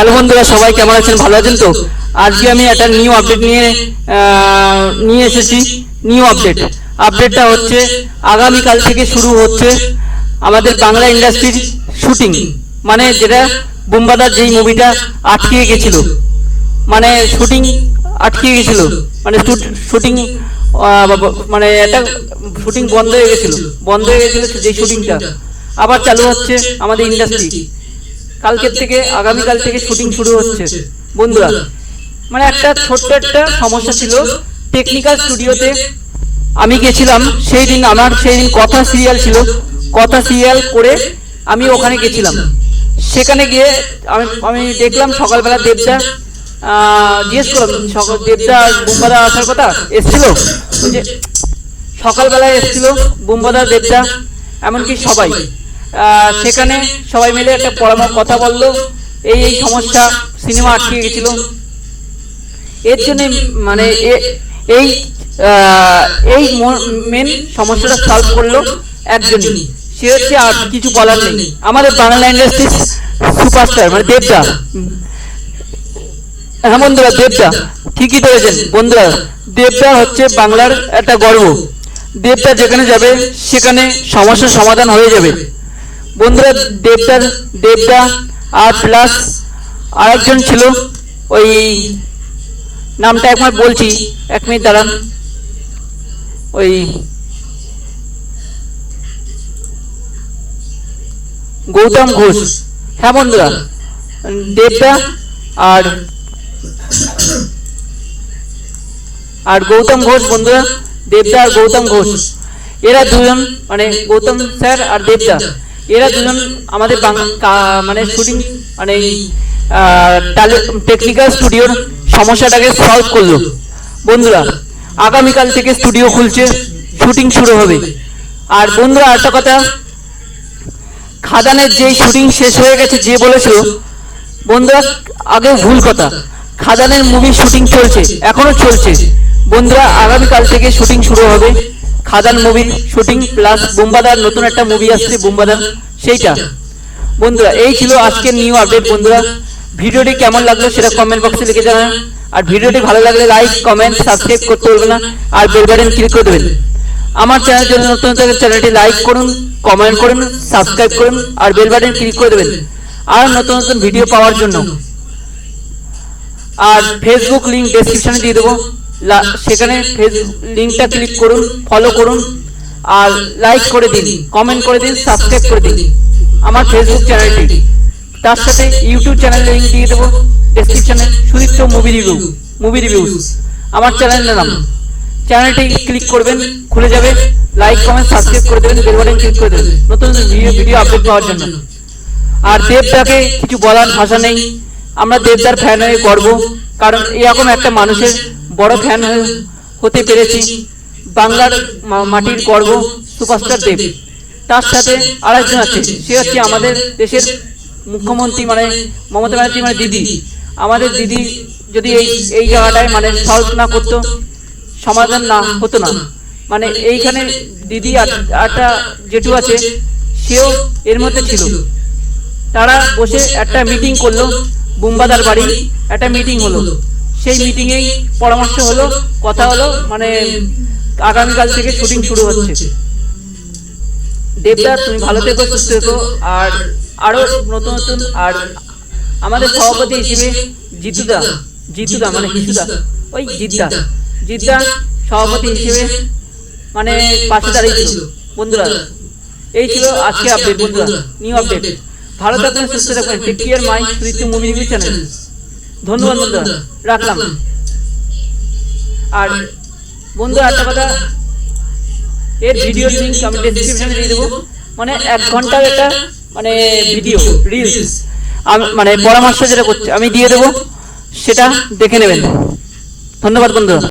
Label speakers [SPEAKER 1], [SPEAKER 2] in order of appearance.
[SPEAKER 1] Hello বন্ধুরা, সবাই কেমন আছেন? ভালো আছেন তো? আজকে আমি একটা নিউ আপডেট নিয়ে নিয়ে এসেছি। নিউ আপডেট আপডেটটা হচ্ছে, আগামীকাল থেকে শুরু হচ্ছে আমাদের বাংলা ইন্ডাস্ট্রির শুটিং মানে যেটা বুম্বাদার যেই মুভিটা আটকে গেছিল। মানে শুটিং আটকে গেছিল। মানে শুটিং মানে একটা শুটিং বন্ধ হয়ে গেছিল। বন্ধ হয়ে গেছিল যে শুটিংটা আবার চালু হচ্ছে আমাদের ইন্ডাস্ট্রি কালকের থেকে আগামীকাল থেকে শুটিং শুরু হচ্ছে। বন্ধুরা মানে একটা ছোট্ট একটা সমস্যা ছিল। টেকনিক্যাল স্টুডিওতে আমি গেছিলাম। সেই দিন আমার সেই দিন কথা সিরিয়াল ছিল। কথা সিরিয়াল করে আমি ওখানে গেছিলাম। সেখানে গিয়ে আমি আমি দেখলাম সকালবেলা দেবদা জিজ্ঞেস করলাম সকাল দেবদা বুম্বাদা আসার কথা? এসছিল? বলছে, সকালবেলায় এসেছিল বুম্বাদা দেবদা এমনকি সবাই। সেখানে সবাই মিলে একটা পরামর্শ কথা বলল। এই এই সমস্যা সিনেমা আটকে গেছিল। এর জন্য মানে এই এই মেন সমস্যাটা সলভ করল একজনই। সে হচ্ছে আর কিছু বলার নেই। আমাদের বাংলা ইন্ডাস্ট্রির সুপারস্টার মানে দেবদা। হ্যাঁ বন্ধুরা, দেবদা। ঠিকই ধরেছেন বন্ধুরা। দেবদা হচ্ছে বাংলার একটা গর্ব। দেবদা যেখানে যাবে, সেখানে সমস্যার সমাধান হয়ে যাবে। বন্ধুরা, দেবদার দেবদা আর প্লাস আরেকজন ছিল, ওই নামটা একবার বলছি, এক মিনিট দাঁড়ান। ওই গৌতম ঘোষ। হ্যাঁ বন্ধুরা, দেবদা আর আর গৌতম ঘোষ বন্ধুরা, দেবদা আর গৌতম ঘোষ। এরা দুজন মানে গৌতম স্যার আর দেবদা। এরা দুজন আমাদের মানে শুটিং মানে টেকনিক্যাল স্টুডিওর সমস্যাটাকে সলভ করল। বন্ধুরা, আগামীকাল থেকে স্টুডিও খুলছে শুটিং শুরু হবে। আর বন্ধুরা একটা কথা, খাদানের যে শুটিং শেষ হয়ে গেছে, যে বলেছিল, বন্ধুরা, আগে ভুল কথা, খাদানের মুভি শুটিং চলছে, এখনও চলছে। বন্ধুরা, আগামীকাল থেকে শুটিং শুরু হবে। খাদান মুভির শুটিং প্লাস বুম্বাদার, নতুন একটা মুভি আসছে বুম্বাদার, সেইটা। বন্ধুরা, এই ছিল আজকের নিউ আপডেট বন্ধুরা। ভিডিওটি কেমন লাগল সেটা কমেন্ট বক্সে লিখে জানান। আর ভিডিওটি ভালো লাগলে লাইক কমেন্ট সাবস্ক্রাইব করতে বলবেন না। আর বেল বাটন ক্লিক করে দেবেন। আমার চ্যানেল জন্য নতুন থাকলে চ্যানেলটি লাইক করুন কমেন্ট করুন সাবস্ক্রাইব করুন, আর বেল বাটন ক্লিক করে দেবেন। আর নতুন নতুন ভিডিও পাওয়ার জন্য। আর ফেসবুক লিংক ডেসক্রিপশনে দিয়ে দেবো। সেখানে ফেসবুক লিংকটা ক্লিক করুন ফলো করুন আর লাইক করে দিন কমেন্ট করে দিন সাবস্ক্রাইব করে দিন আমার ফেসবুক চ্যানেলটি তার সাথে ইউটিউব চ্যানেলের লিঙ্ক দিয়ে দেবো ডেসক্রিপশনে Sudipta movie review movie reviews আমার চ্যানেলের নাম চ্যানেলটি ক্লিক করবেন খুলে যাবে লাইক কমেন্ট সাবস্ক্রাইব করে দেবেন বেল বাটন ক্লিক করে দেবেন। নতুন ভিডিও ভিডিও আপডেট পাওয়ার জন্য। আর দেবদাকে কিছু বলার ভাষা নেই। আমরা দেবদার ফ্যান হয়ে গর্ব কারণ এরকম একটা মানুষের বড় ফ্যান হতে পেরেছি। বাংলার মাটির গর্ব সুপারস্টার দেব। তার সাথে আরেকজন আছে, সে হচ্ছে আমাদের দেশের মুখ্যমন্ত্রী মানে মমতা ব্যানার্জি মানে দিদি। আমাদের দিদি যদি এই এই জায়গাটায় মানে সলভ না করতো, সমাধান না হতো না। মানে এইখানে দিদি একটা জেঠু আছে, সেও এর মধ্যে ছিল। তারা বসে একটা মিটিং করল, বুম্বাদার বাড়ি, একটা মিটিং হলো। সেই মিটিংয়েই পরামর্শ হলো কথা হলো মানে আগামীকাল থেকে শুটিং শুরু হচ্ছে। দেবদা তুমি ভালো থেকো সুস্থ থেকো আর আরও নতুন নতুন আর আমাদের সভাপতি হিসেবে জিতুদা জিতুদা মানে হিসুদা ওই জিদ্দা জিদ্দা সভাপতি হিসেবে মানে পাশে দাঁড়িয়েছিল বন্ধুরা। এই ছিল আজকে আপডেট বন্ধুরা। নিউ আপডেট ভালো থাকবেন সুস্থ থাকবেন। Take care my Sudipta movie channel ধন্যবাদ বন্ধু রাখলাম। আর বন্ধু একটা কথা এর ভিডিও লিঙ্ক আমি ডিসক্রিপশনে দিয়ে দেবো। মানে এক ঘণ্টার একটা মানে ভিডিও রিলস মানে পরামর্শ যেটা করছে আমি দিয়ে দেবো। সেটা দেখে নেবেন। ধন্যবাদ বন্ধুরা।